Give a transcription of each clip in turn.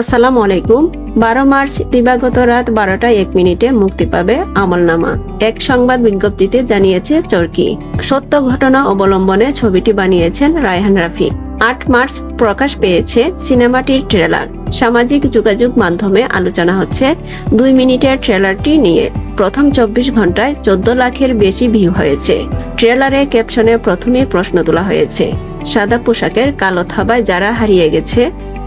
আসসালামু আলাইকুম। বারো মার্চ, দিবাগত রাত বারোটা এক মিনিটে মুক্তি পাবে আমলনামা। এক সংবাদ বিজ্ঞপ্তিতে জানিয়েছে চরকি সত্য ঘটনা অবলম্বনে ছবিটি বানিয়েছেন রায়হান রাফি। আট মার্চ প্রকাশ পেয়েছে সিনেমাটির ট্রেলার। সামাজিক যোগাযোগ মাধ্যমে আলোচনা হচ্ছে দুই মিনিটের ট্রেলারটি নিয়ে। প্রথম চব্বিশ ঘন্টায় চোদ্দ লাখের বেশি ভিউ হয়েছে। ট্রেলারে ক্যাপশনে প্রথমে প্রশ্ন তোলা হয়েছে, সাদা পোশাকের কালো থাবায় যারা হারিয়ে গেছে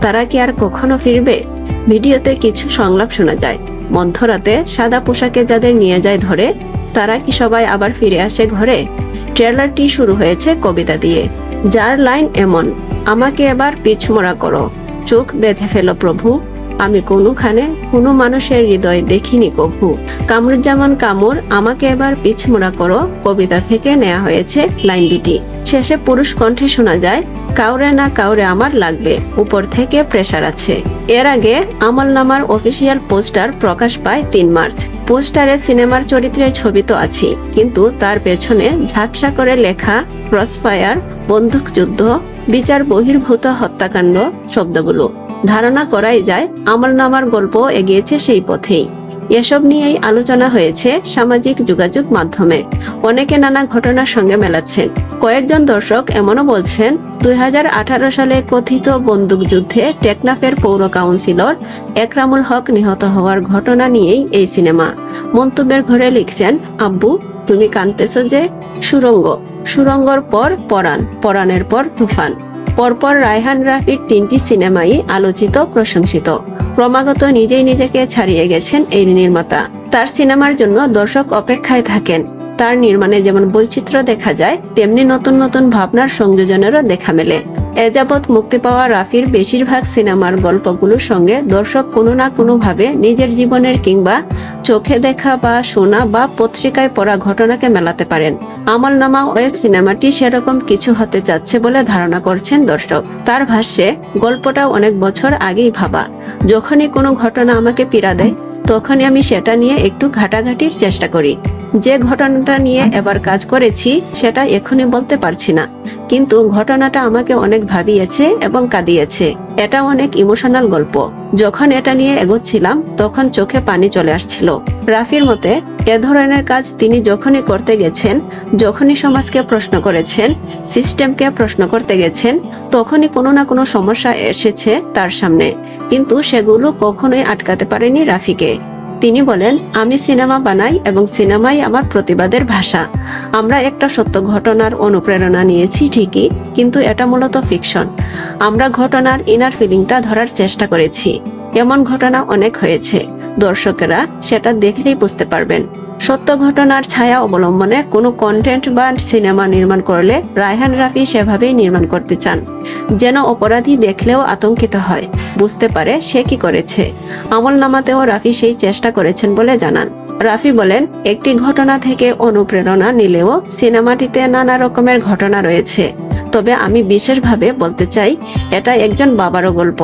তারা কি আর কখনো ফিরবে? ভিডিওতে কিছু সংলাপ শোনা যায়। মধ্যরাতে সাদা পোশাকে যাদের নিয়ে যায় ধরে, তারা কি সবাই আবার ফিরে আসে ঘরে? ট্রেলারটি শুরু হয়েছে কবিতা দিয়ে। যার লাইন এমন, আমাকে এবার পিছমরা করো। চোখ বেঁধে ফেলো প্রভু। আমি কোনোখানে কোনো মানুষের হৃদয় দেখিনি কভু। কামরুজ্জামান কামুর, আমাকে এবার পিছমোড়া করো। কবিতা থেকে নেওয়া হয়েছে লাইন দুটি শেষে পুরুষ কণ্ঠে শোনা যায় কাউরে না কাউরে আমার লাগবে, উপর থেকে প্রেসার আছে। এর আগে আমল নামার অফিসিয়াল পোস্টার প্রকাশ পায় তিন মার্চ। পোস্টারে সিনেমার চরিত্রের ছবি তো আছে কিন্তু তার পেছনে ঝাপসা করে লেখা ক্রসফায়ার বন্দুকযুদ্ধ বিচার বহির্ভূত হত্যাকাণ্ড শব্দগুলো। ধারণা করাই যায়, আমল নামার গল্প এগিয়েছে সেই পথেই। এসব নিয়েই আলোচনা হয়েছে সামাজিক যোগাযোগ মাধ্যমে। অনেকে নানা ঘটনার সঙ্গে মেলাচ্ছেন। কয়েকজন দর্শক এমনও বলছেন, দুই হাজার আঠারো সালে কথিত বন্দুকযুদ্ধে টেকনাফের পৌর কাউন্সিলর একরামুল হক নিহত হওয়ার ঘটনা নিয়েই এই সিনেমা। মন্তব্যের ঘরে লিখছেন, আব্বু, তুমি কানতেছ যে সুরঙ্গ। সুরঙ্গর পর পরাণ, পরাণের পর তুফান। পরপর রায়হান রাফির তিনটি সিনেমাই আলোচিত, প্রশংসিত। ক্রমাগত নিজেই নিজেকে ছাড়িয়ে গেছেন এই নির্মাতা। তার সিনেমার জন্য দর্শক অপেক্ষায় থাকেন। তার নির্মাণে যেমন বৈচিত্র্য দেখা যায়, তেমনি নতুন নতুন ভাবনার সংযোজনেরও দেখা মেলে। এ যাবৎ মুক্তি পাওয়া রাফির বেশিরভাগ সিনেমার গল্পগুলোর সঙ্গে দর্শক কোনো না কোনোভাবে নিজের জীবনের কিংবা চোখে দেখা বা শোনা বা পত্রিকায় পড়া ঘটনাকে মেলাতে পারেন। আমলনামা ওয়েব সিনেমাটি সেরকম কিছু হতে যাচ্ছে বলে ধারণা করছেন দর্শক। তার ভাষ্যে, গল্পটা অনেক বছর আগেই ভাবা। যখনই কোনো ঘটনা আমাকে পীড়া দেয়, তখনই আমি সেটা নিয়ে একটু ঘাটাঘাটির চেষ্টা করি। যে ঘটনাটা নিয়ে এবার কাজ করেছি, সেটা এখনই বলতে পারছি না। কিন্তু ঘটনাটা আমাকে অনেক ভাবিয়েছে এবং কাঁদিয়েছে। এটা অনেক ইমোশনাল গল্প। যখন এটা নিয়ে এগোচ্ছিলাম, তখন চোখে পানি চলে আসছিল। রাফির মতে, এ ধরনের কাজ তিনি যখনই করতে গেছেন, যখনই সমাজকে প্রশ্ন করেছেন সিস্টেমকে প্রশ্ন করতে গেছেন, তখনই কোনো না কোনো সমস্যা এসেছে তার সামনে। কিন্তু সেগুলো কখনোই আটকাতে পারেনি রাফিকে। তিনি বলেন, আমি সিনেমা বানাই এবং সিনেমাই আমার প্রতিবাদের ভাষা। আমরা একটা সত্য ঘটনার অনুপ্রেরণা নিয়েছি ঠিকই, কিন্তু এটা মূলত ফিকশন। আমরা ঘটনার ইনার ফিলিংটা ধরার চেষ্টা করেছি। এমন ঘটনা অনেক হয়েছে। দর্শকেরা সেটা দেখলেই বুঝতে পারবেন। সত্য ঘটনার ছায়া অবলম্বনে কোনো কন্টেন্ট বা সিনেমা নির্মাণ করলে রায়হান রাফি সেভাবেই নির্মাণ করতে চান। যেন অপরাধী দেখলেও আতঙ্কিত হয়। বুঝতে পারে সে কি করেছে। আমল নামাতেও রাফি সেই চেষ্টা করেছেন বলে জানান। রাফি বলেন, একটি ঘটনা থেকে অনুপ্রেরণা নিলেও সিনেমাটিতে নানা রকমের ঘটনা রয়েছে। তবে আমি বিশেষভাবে বলতে চাই, এটা একজন বাবারও গল্প।